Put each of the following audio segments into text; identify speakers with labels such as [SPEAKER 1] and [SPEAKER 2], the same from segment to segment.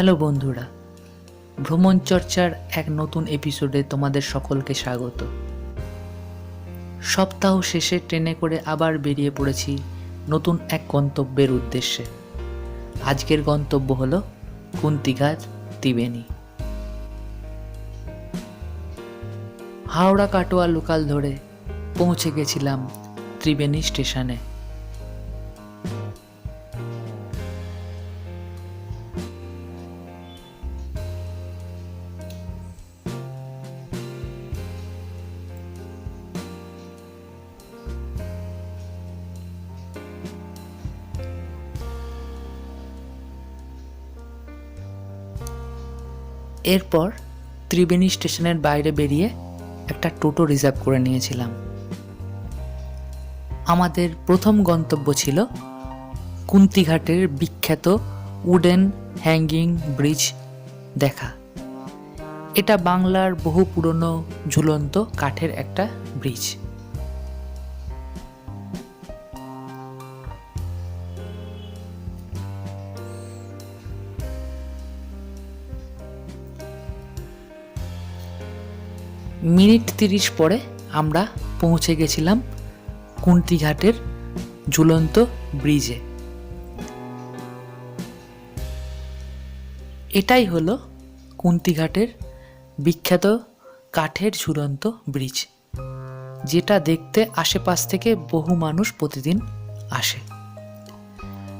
[SPEAKER 1] Hello বন্ধুরা, ভ্রমণ চর্চার এক নতুন এপিসোডে তোমাদের সকলকে স্বাগত। সপ্তাহ শেষে ট্রেনে করে আবার বেরিয়ে পড়েছি নতুন এক গন্তব্যের উদ্দেশ্যে। আজকের গন্তব্য হলো কুন্তিঘাট, ত্রিবেণী। হাওড়া কাটোয়া লোকাল ধরে পৌঁছে গেছিলাম ত্রিবেণী স্টেশনে। এরপর ত্রিবেণী স্টেশনের বাইরে বেরিয়ে একটা টোটো রিজার্ভ করে নিয়েছিলাম। আমাদের প্রথম গন্তব্য ছিল কুন্তিঘাটের বিখ্যাত উডেন হ্যাঙ্গিং ব্রিজ দেখা। এটা বাংলার বহু পুরনো ঝুলন্ত কাঠের একটা ব্রিজ। মিনিট তিরিশ পরে আমরা পৌঁছে গেছিলাম কুন্তিঘাটের ঝুলন্ত ব্রিজে। এটাই হলো কুন্তিঘাটের বিখ্যাত কাঠের ঝুলন্ত ব্রিজ, যেটা দেখতে আশেপাশ থেকে বহু মানুষ প্রতিদিন আসে।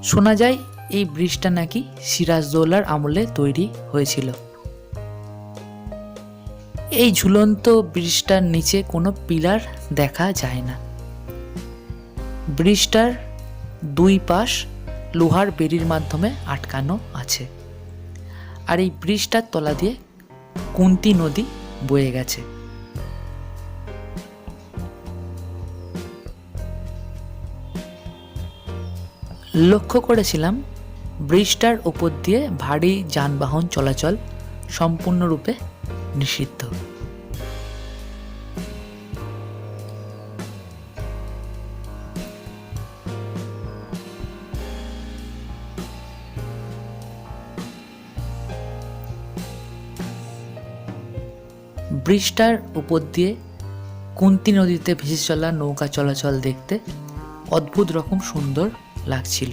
[SPEAKER 1] শোনা যায় এই ব্রিজটা নাকি সিরাজদৌলার আমলে তৈরি হয়েছিল। এই ঝুলন্ত ব্রিজটার নিচে কোনো পিলার দেখা যায় না। ব্রিজটার দুই পাশ লোহার বেড়ির মাধ্যমে আটকানো আছে। আর এই ব্রিজটার তলা দিয়ে কুন্তি নদী বয়ে গেছে। লক্ষ্য করেছিলাম ব্রিজটার উপর দিয়ে ভারী যানবাহন চলাচল সম্পূর্ণরূপে নিষিদ্ধ। ব্রিজটার উপর দিয়ে কুন্তি নদীতে ভেসে চলা নৌকা চলাচল দেখতে অদ্ভুত রকম সুন্দর লাগছিল।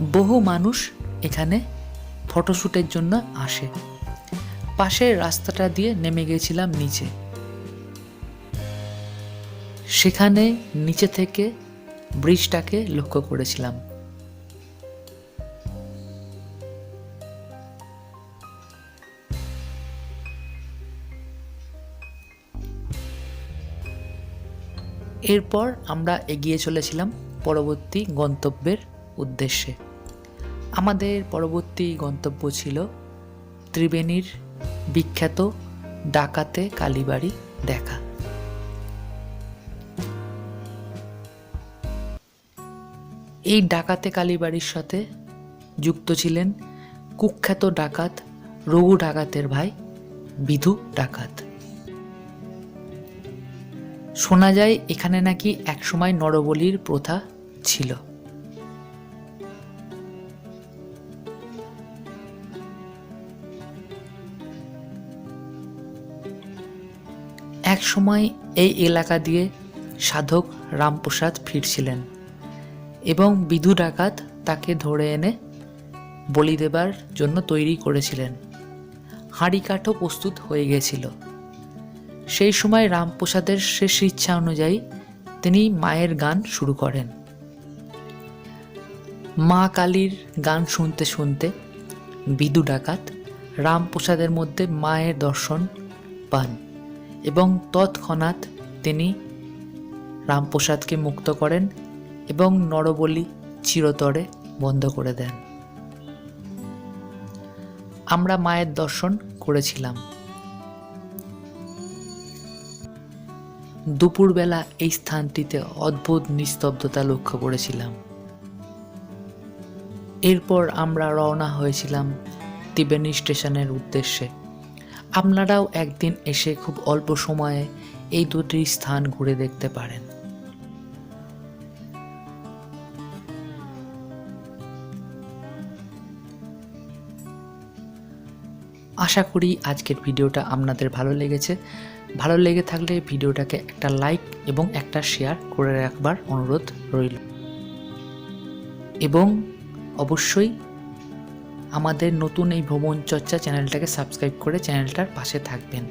[SPEAKER 1] বহু মানুষ এখানে ফটোশ্যুটের জন্য আসে। পাশের রাস্তাটা দিয়ে নেমে গেছিলাম নিচে। সেখানে নিচে থেকে ব্রিজটাকে লক্ষ্য করেছিলাম। এরপর আমরা এগিয়ে চলেছিলাম পরবর্তী গন্তব্যের উদ্দেশ্যে। আমাদের পরবর্তী গন্তব্য ছিল ত্রিবেণীর বিখ্যাত ডাকাতে কালীবাড়ি দেখা। এই ডাকাতে কালীবাড়ির সাথে যুক্ত ছিলেন কুখ্যাত ডাকাত, রঘু ডাকাতের ভাই, বিধু ডাকাত। শোনা যায় এখানে নাকি একসময় নরবলির প্রথা ছিল। এক সময় এই এলাকা দিয়ে সাধক রামপ্রসাদ ফিরছিলেন এবং বিধু ডাকাত তাকে ধরে এনে বলি দেবার জন্য তৈরি করেছিলেন। হাঁড়ি কাঠও প্রস্তুত হয়ে গেছিল। সেই সময় রামপ্রসাদের শেষ ইচ্ছা অনুযায়ী তিনি মায়ের গান শুরু করেন। মা কালীর গান শুনতে শুনতে বিদু ডাকাত রামপ্রসাদের মধ্যে মায়ের দর্শন পান। এবং তৎক্ষণাৎ তিনি রামপ্রসাদকে মুক্ত করেন এবং নরবলি চিরতরে বন্ধ করে দেন। আমরা মায়ের দর্শন করেছিলাম। দুপুরবেলা এই স্থানটিতে অদ্ভুত নিস্তব্ধতা লক্ষ্য করেছিলাম। এরপর আমরা রওনা হয়েছিলাম ত্রিবেণী স্টেশনের উদ্দেশ্যে। আপনারাও একদিন এসে খুব অল্প সময়ে এই দুটি স্থান ঘুরে দেখতে পারেন। আশা করি আজকের ভিডিওটা আপনাদের ভালো লেগেছে। ভালো লেগে থাকলে ভিডিওটাকে একটা লাইক এবং একটা শেয়ার করে রাখবার অনুরোধ রইল। এবং অবশ্যই আমাদের নতুন এই ভ্রমণ চর্চা চ্যানেলটাকে সাবস্ক্রাইব করে চ্যানেলটার পাশে থাকবেন।